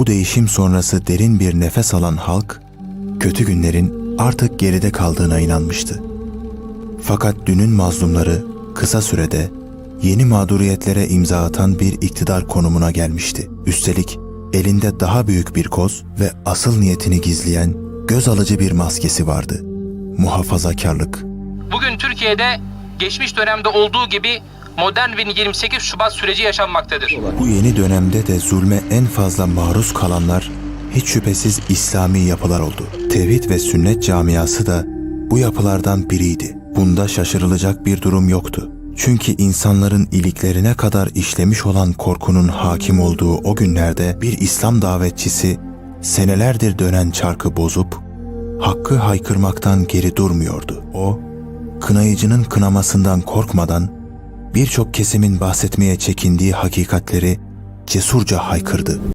Bu değişim sonrası derin bir nefes alan halk, kötü günlerin artık geride kaldığına inanmıştı. Fakat dünün mazlumları kısa sürede yeni mağduriyetlere imza atan bir iktidar konumuna gelmişti. Üstelik elinde daha büyük bir koz ve asıl niyetini gizleyen göz alıcı bir maskesi vardı. Muhafazakarlık. Bugün Türkiye'de geçmiş dönemde olduğu gibi modern bir 28 Şubat süreci yaşanmaktadır. Bu yeni dönemde de zulme en fazla maruz kalanlar hiç şüphesiz İslami yapılar oldu. Tevhid ve sünnet camiası da bu yapılardan biriydi. Bunda şaşırılacak bir durum yoktu. Çünkü insanların iliklerine kadar işlemiş olan korkunun hakim olduğu o günlerde bir İslam davetçisi senelerdir dönen çarkı bozup hakkı haykırmaktan geri durmuyordu. O, kınayıcının kınamasından korkmadan birçok kesimin bahsetmeye çekindiği hakikatleri cesurca haykırdı.